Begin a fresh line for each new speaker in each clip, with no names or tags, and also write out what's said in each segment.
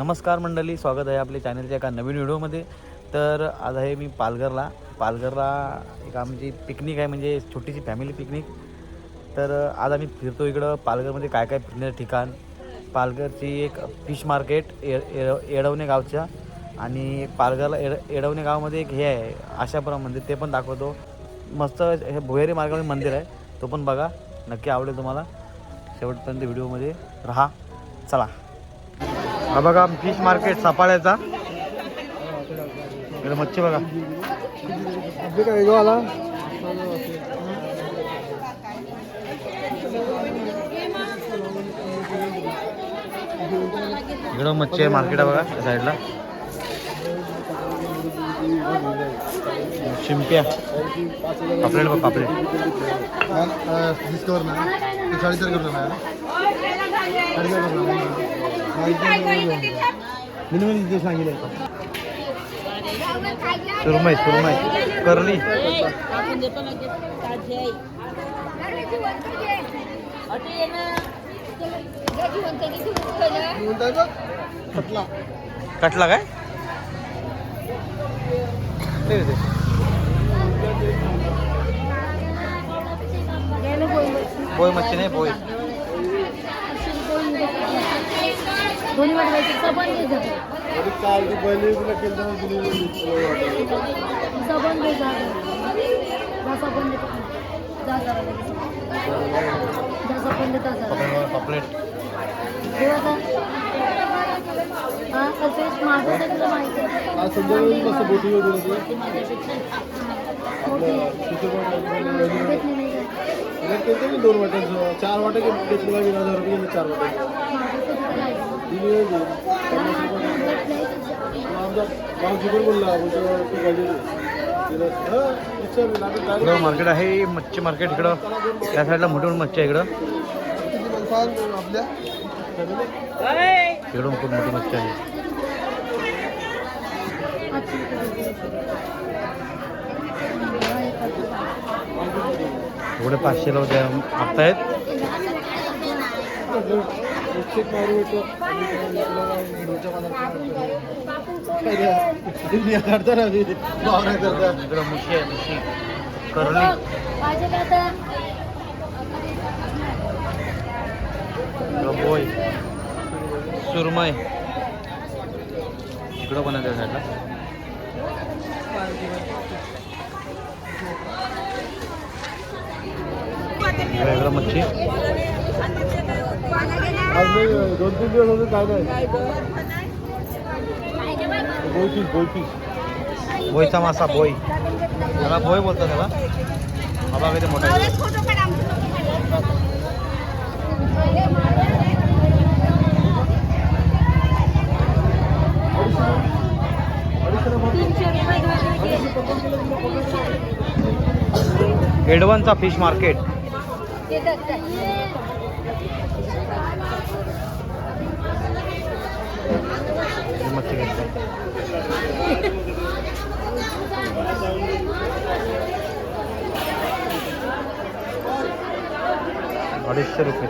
नमस्कार मंडळी स्वागत आहे आपल्या चॅनलच्या एका नवीन व्हिडिओमध्ये. तर आज आहे मी पालघरला. पालघरला एक आमची पिकनिक आहे म्हणजे छोटीशी फॅमिली पिकनिक. तर आज आम्ही फिरतो इकडं. पालघरमध्ये काय काय फिरण्याचं ठिकाण? पालघरची एक फिश मार्केट ए एडवणे गावच्या. आणि पालघरला एड एडवणे गावामध्ये एक हे आहे आशापुरा मंदिर ते पण दाखवतो. मस्त हे भुयारी मार्गामध्ये मंदिर आहे. तो पण बघा. नक्की आवडेल तुम्हाला. शेवटपर्यंत व्हिडिओमध्ये राहा. चला. हा बघा फिश मार्केट सापाळ्याचा मच्छी बघा. इकडं मच्छी आहे मार्केट आहे बघा त्या साईडला शिंप्या पापलेट बघ पापलेट.
डिस्कवर ना साडेचार करतो ना मिनिमम जे सांगितलं
सुरमई सुरमई. करली
कटला
कटला काय पोय मच्छी नाही पोय
दोन्ही वाटवायचे सबन घे जाते
काल ते पहिले तुला केलं
सबन घे जा. जा सबन देतो जा जरा लगेच. जा सबन देता जरा
पापलेट पापलेट.
देवा जा हा कल्पेश माझं ते तुला माहिती आहे.
आज संध्याकाळी कसं बोटीवर गेलं ते
ते माझ्यापेक्षा.
आपलं
भेटली नाही काय
त्याच्यात केलं मी दोन वाट्यांचं? चार वाट्या घेतलं का वीस हजार रुपये गेले चार वाट्या
माझं तुला
इकडं मार्केट आहे मच्छी मार्केट इकडं. त्या साईडला मोठी मोठी मच्छी आहे इकडं. इकडून खूप मोठी मच्छी आहे. एवढे पाचशेला होत्या आहेत.
एकशे मारू येतो आणि करता ना मी करता.
इकडं मुशी आहे मुशी. करली. इकडं पण आहे त्या साईडला वेगळं मच्छी.
दोन तीन दिवस होते काय नाही.
बोईचा मासा बोई. त्याला बोय बोलतात त्याला. बाबा किती मोठा आहे. एडवनचा फिश मार्केट मच्छी घेतली अडीचशे रुपये.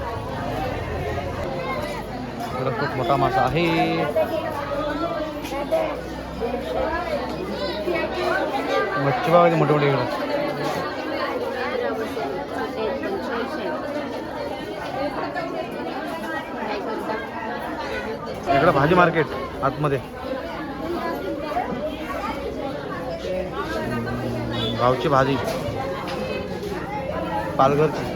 खूप मोठा मासा आहे. मच्छी बघा मोठे मोठे इकडं. इकडं भाजी मार्केट आतमध्ये. गावची भाजी. पालघरची.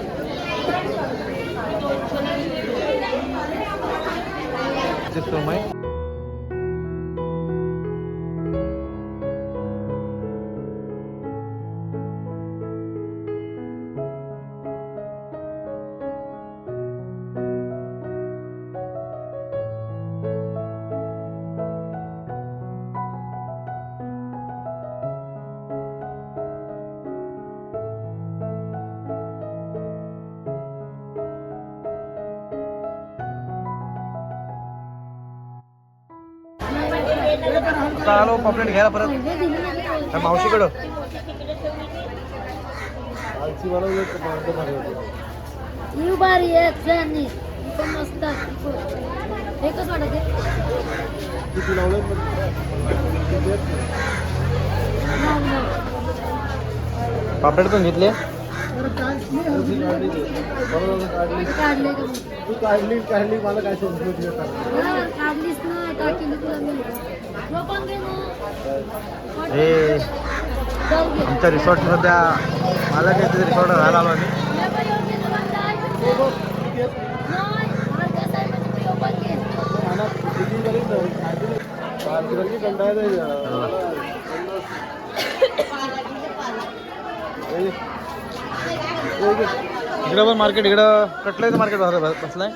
ते सुरमई आता पॉपलेट घ्यायला परत. त्या मावशीकडं.
ही जणी. पण मस्त एकच वाटत
किती लावले
पापलेट पण घेतले.
काढली.
काढले.
मला काय समजलं
काढलीस ना
हे आमच्या रिसॉर्ट सध्या मला काही रिसॉर्ट राहायला आलो आम्ही.
मी
इकडं पण मार्केट इकडं कटल्याचं मार्केट बसलाय.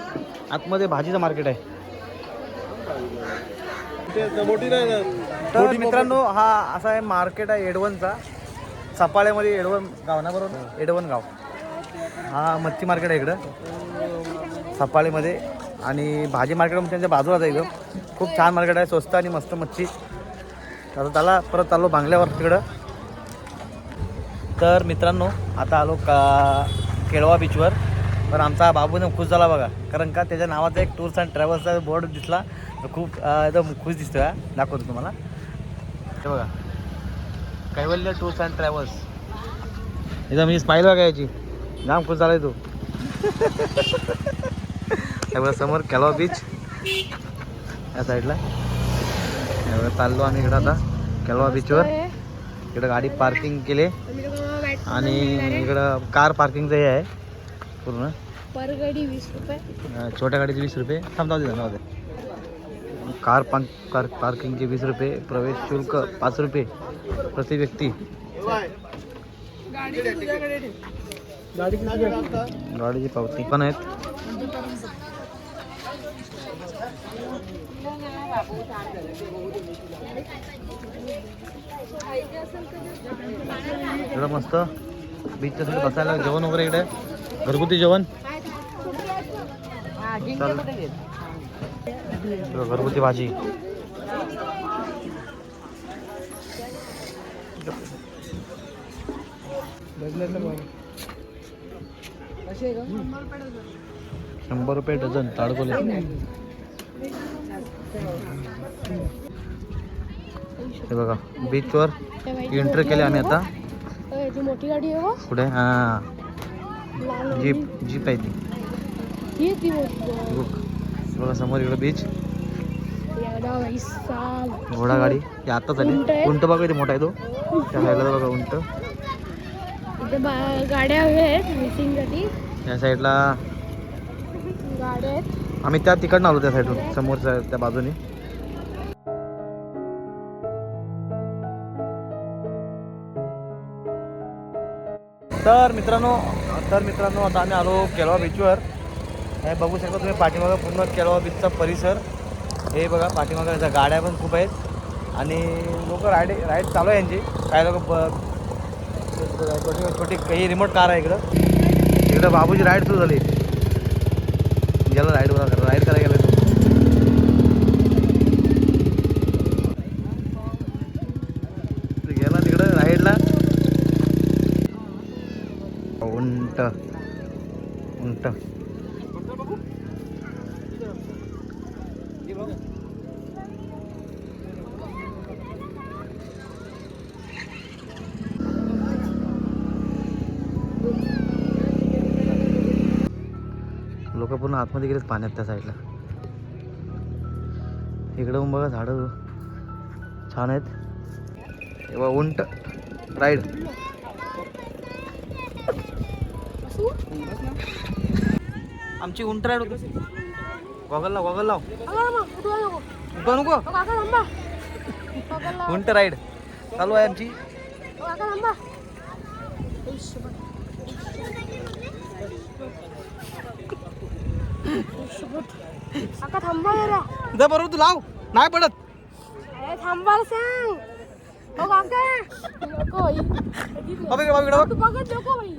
आतमध्ये भाजीचं मार्केट आहे. तर मित्रांनो हा असा आहे मार्केट आहे एडवनचा. सपाळ्यामध्ये एडवन गाव ना बरोबर एडवन गाव. हा मच्छी मार्केट आहे इकडं. सपाळेमध्ये. आणि भाजी मार्केट त्यांच्या बाजूलाच आहे एकदम खूप छान मार्केट आहे स्वस्त आणि मस्त मच्छी. तर त्याला परत चाललो बांगल्यावर तिकडं. तर मित्रांनो आता आलो का केळवा बीचवर पण आमचा बाबूने खुश झाला बघा. कारण का त्याच्या नावाचा एक टूर्स अँड ट्रॅव्हल्सचा बोर्ड दिसला. तर खूप एकदम खुश दिसतोय दाखवतो तुम्हाला. हे बघा. कैवल्य टूर्स अँड ट्रॅव्हल्स एकदम मी स्माईल बघा याची जाम खुश झालाय तू. बघा समोर कॅलॉ बीच या साईडला चाललो आम्ही इकडं आता कॅलवा बीचवर इकडं गाडी पार्किंग केली. आणि इकडं कार पार्किंगचं हे आहे. पूर्ण?
पर गाडी वीस रुपये.
छोट्या गाडीचे वीस रुपये. थांब जाऊ दे कार पार्क कार पार्किंगचे वीस रुपये प्रवेश शुल्क पाच रुपये प्रति व्यक्ती. गाडीची पावती पण आहेत. मस्त. बीचच्या बसायला जेवण वगैरे इकडे. आहे. घरगुती जेवण? घरगुती भाजी. शंभर रुपये डझन ताडकोले हे बघा बीचवर एंट्री केली आम्ही आता.
मोठी गाडी आहे हो.
पुढे? हां. जीप जीप आहे ती.
ती
बुक बघा समोर इकडं बीच घोडा गाडी. हे आत्ताच आली.
उंट
बघा किती मोठा आहे तो. त्या साईडला बघा उंट.
इथे गाड्या
त्या साईडला आम्ही त्या तिकडनं आलो त्या साईडून समोरच्या त्या बाजूने. तर मित्रांनो तर मित्रांनो आता आम्ही आलो केळवा बीचवर हे बघू शकता तुम्ही पाठीमागं पूर्ण केळवा बीचचा परिसर. हे बघा पाठीमागं याच्या गाड्या पण खूप आहेत. आणि लोक राईड राईड चालू आहे यांची. काही लोक छोटी छोटी काही रिमोट कार आहे इकडं. इकडं बाबूची राईड सुरू झाली. गेलं राईड राईड करायला गेलं तो तो गेला तिकडं राईडला उंट उंट लोक पूर्ण आतमध्ये गेलेच पाण्यात त्या साईडला. इकडं मग बघा झाडं छान आहेत. हे बघा उंट. राईड. आमची उंट राईड होती. गॉगल लाव गॉगल लाव. उभा नको. उंट राईड. चालू आहे आमची.
थांबा
बरोबर तू लाव. नाही पडत.
थांबायला सांग.
इकडे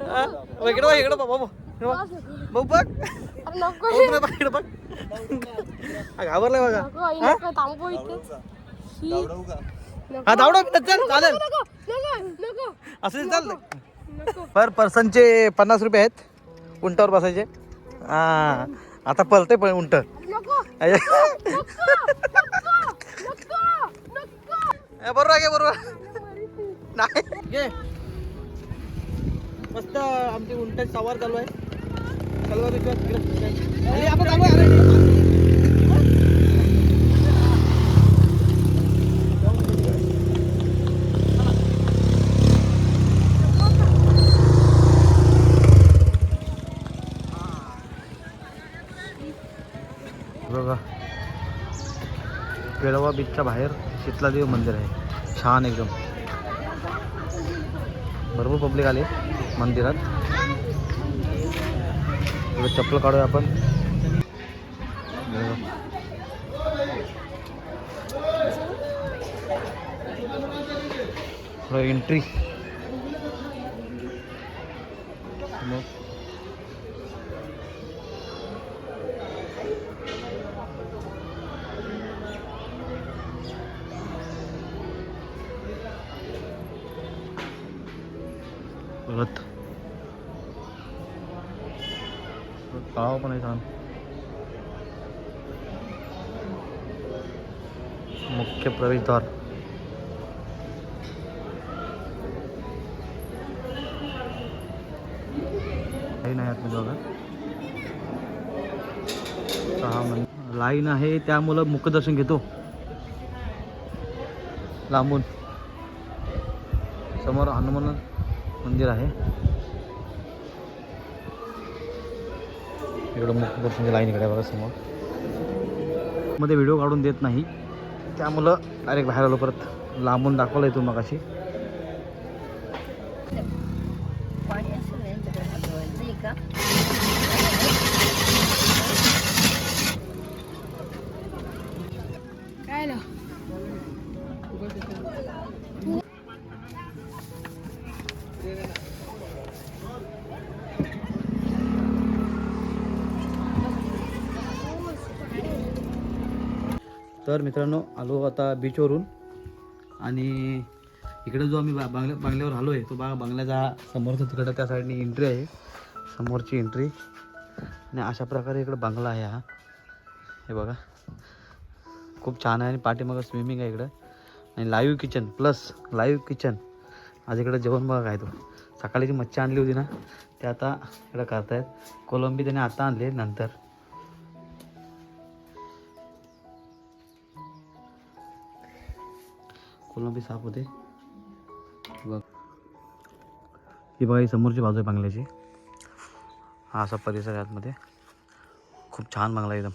हा? बाबा इकडे बघ बाबू. बघ. बघ. इकडे बघ हा, घाबरलाय बघा. हा?
थांबू
हा धावडा चल चालेल.
नको नको
असं चाल
नको
पर पर्सनचे पन्नास रुपये आहेत. उंटावर बसायचे. हा आता पलते पण उंट. बरोबर आहे बरोबर नाही. घे. मस्त आमची उंट सवार चालू आहे. सलवार आपण चालू आहे, पेळवा बीचच्या बाहेर. शीतलादेव मंदिर आहे. छान एकदम. भरपूर पब्लिक आले मंदिरात. चप्पल काढूया आपण. थोडं एंट्री काही नाही आतमध्ये बघा सहा महिने लाईन आहे त्यामुळं मुखदर्शन घेतो. लांबून. समोर हनुमान मंदिर आहे. इकडं मुखदर्शनची लाईन इकडे बघा समोर. मध्ये व्हिडिओ काढून देत नाही. त्यामुळं डायरेक्ट बाहेर आलो परत लांबून दाखवलं आहे तुम्ही मगाशी
पाणी असेल ना यांच्याकडे हात धुवायला, नाही का काय ना
तर मित्रांनो आलो आता बीचवरून आणि इकडे जो आम्ही बा बांगल्या बांगल्यावर आलो आहे तो बा बांगल्याचा समोरचा तिकडं त्या साईडने एंट्री आहे. समोरची एंट्री आणि अशा प्रकारे इकडं बांगला आहे हा. हे बघा. खूप छान आहे आणि पाठीमागं स्विमिंग आहे इकडं. आणि live kitchen plus live kitchen आज इकडं जेवण बघा काय तो. सकाळी जी मच्छी आणली होती ना ते आता इकडं करतायत. कोलंबी त्याने आता आणले नंतर. कोलंबी साफ होते. बघ. ही बघा ही समोरची बाजू आहे बंगल्याची. हा असा परिसर आहे आतमध्ये. खूप छान बंगला आहे एकदम.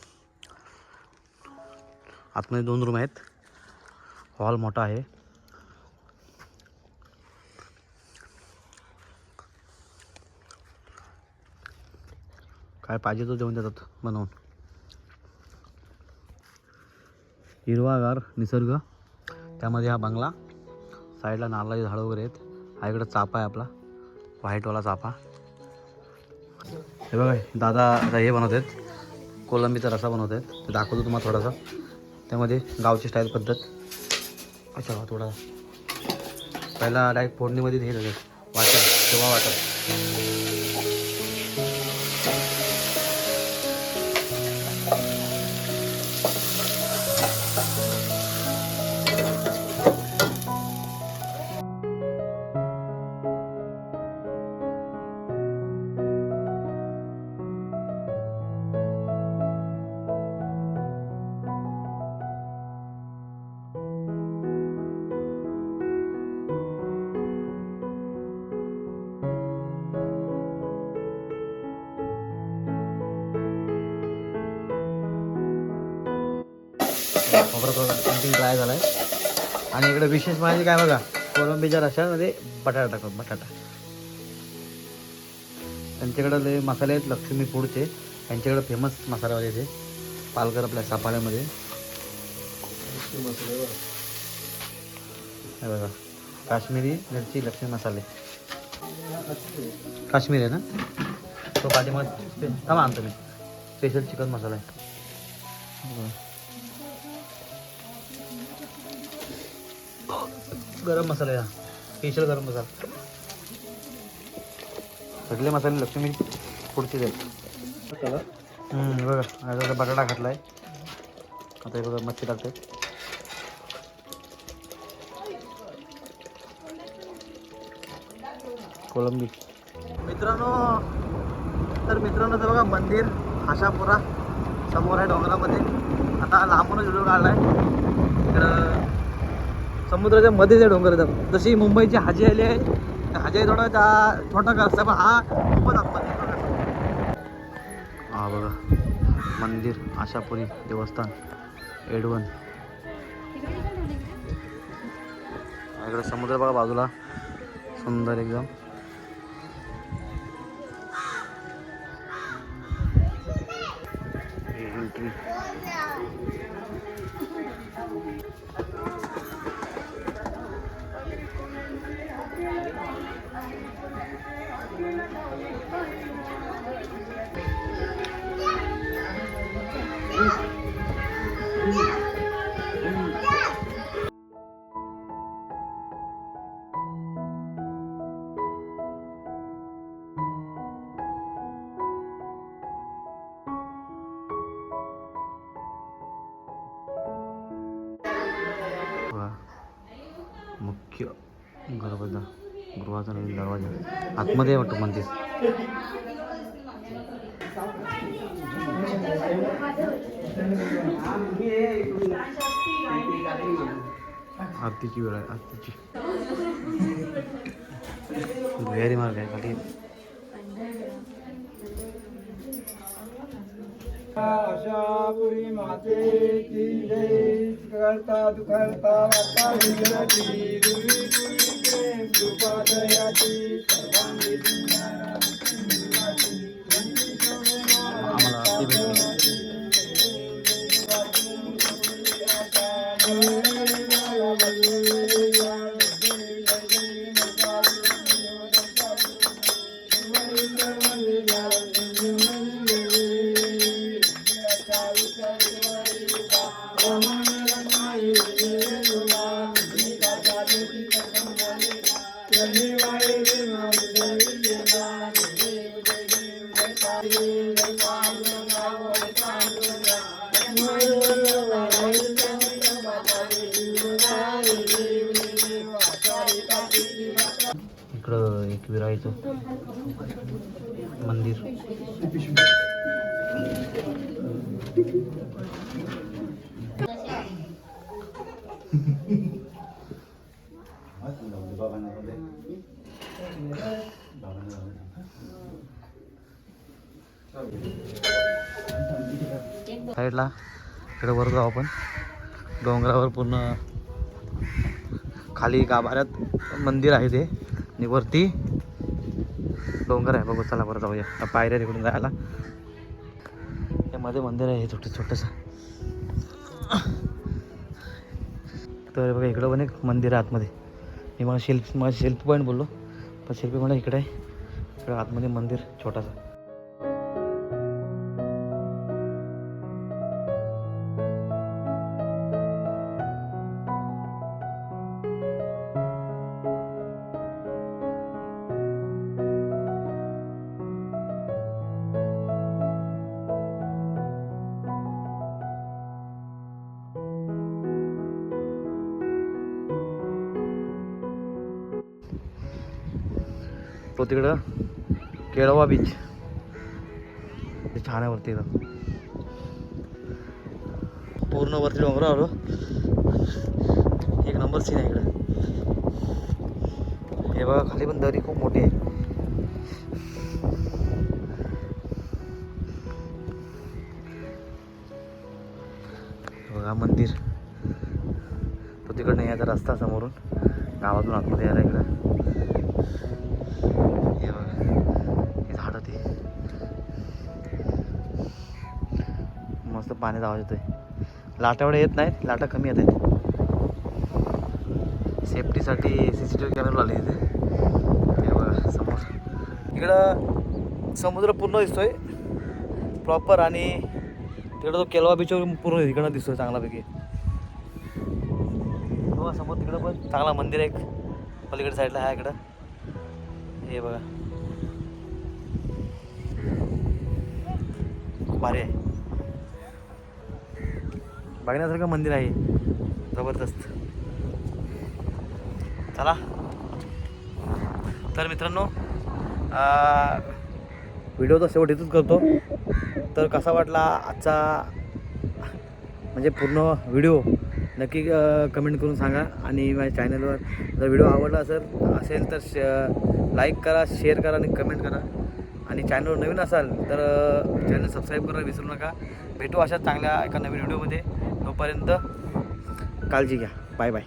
आतमध्ये दोन रूम आहेत. हॉल मोठा आहे. काय पाहिजे तो जेवण देतात बनवून. हिरवागार निसर्ग. त्यामध्ये हा बंगला. साईडला नारळाची झाडं वगैरे आहेत. हा इकडं चापा आहे आपला. व्हाईटवाला चापा हे बघा दादा आता हे बनवत आहेत. कोलंबीचा रसा बनवत आहेत. ते दाखवतो तुम्हाला थोडासा. त्यामध्ये गावची स्टाईल पद्धत. अच्छा हा थोडा. पहिला डायरेक्ट फोडणीमध्ये हे देतात. वाटत तेव्हा वाटत खोबरं थोडं पेंटिंग ड्राय झालं आहे आणि इकडे विशेष म्हणजे काय बघा कोलंबीच्या रशामध्ये बटाटा टाकतो बटाटा. त्यांच्याकडे लय मसाले आहेत लक्ष्मी फूडचे. त्यांच्याकडे फेमस मसालेवाले ते पालघर आपल्या सापाड्यामध्ये बघा काश्मीरी मिरची लक्ष्मी मसाले. काश्मीर आहे ना? तो पाठीमध्ये थांबा आणतो मी. स्पेशल चिकन मसाला आहे. गरम मसाला आहे हा स्पेशल गरम मसाला. सगळे मसाले लक्ष्मी पुढचे हे बघा आता बटाटा घातलाय आता हे बघा मच्छी टाकते कोलंबी मित्रांनो तर मित्रांनो ते बघा मंदिर आशापुरा समोर आहे डोंगरामध्ये. आता लांबूनच व्हिडिओ काढलाय. इकडं समुद्राच्या मध्येच आहे डोंगर एकदम. जशी मुंबईची हाजी आली आहे हाजी थोडा त्या छोटा रस्ता पण हा खूपच हा बघा मंदिर आशापुरी देवस्थान एडवन. इकडे समुद्र बघा बाजूला. सुंदर एकदम. गणपती गृहाचा नवीन दरवाजा. आतमध्ये आहे वाटतं मंदिर आरतीची वेळ आहे आरतीची. भुयारी मार्ग आहे खाली.
आशापुरी माते की जय. करता दुखरता वार्ता विजयाची दुर्वी. हृदयाची दयाची सर्वांगी
इकडं एक विरायचं मंदिर. साईडला इकडे वर जाऊ आपण. डोंगरावर पूर्ण खाली गाभाऱ्यात मंदिर आहे ते. आणि वरती डोंगर आहे. बघू चला बरं जाऊया. पायऱ्या तिकडून जायला. मध्ये मंदिर आहे हे छोटं छोटंसं. तर बघा इकडं पण एक मंदिर आहे आतमध्ये. मी मला शिल्प मला शिल्प पॉईंट बोललो. पाचशे शिल्पी म्हणा इकडे आहे इकडं आतमध्ये मंदिर छोटासा. तो तिकडं केळवा बीच ते छान आहे वरती पूर्ण वरती डोंगर आलो. एक नंबर सीन आहे इकडं. हे बघा खाली पण दरी खूप मोठी आहे. बघा मंदिर. तो तिकडनं यायचा रस्ता समोरून. गावातून आतमध्ये यायला इकडं. पाण्याचा आवाज येतोय. लाटा एवढ्या येत नाहीत लाटा कमी येत आहेत. सेफ्टीसाठी C C T V camera लावले इथे. बघा समोर. इकडं समुद्र पूर्ण दिसतोय. प्रॉपर आणि तिकडं तो केलवा बीचवर पूर्ण इकडं दिसतोय चांगल्यापैकी. हो. समोर तिकडं पण चांगला मंदिर आहे एक. पलीकडे साईडला आहे इकडं. हे बघा. खूप भारी आहे. बघण्यासारखं मंदिर आहे. जबरदस्त. चला. तर मित्रांनो व्हिडिओचा शेवट इथंच करतो. तर कसा वाटला आजचा म्हणजे पूर्ण व्हिडिओ? नक्की कमेंट करून सांगा. आणि माझ्या चॅनलवर जर व्हिडिओ आवडला असेल असेल तर श लाईक करा शेअर करा आणि कमेंट करा. आणि चॅनलवर नवीन असाल तर चॅनल सबस्क्राईब करायला विसरू नका. भेटू अशा चांगल्या एका नवीन व्हिडिओमध्ये. तोपर्यंत काळजी घ्या. Bye bye.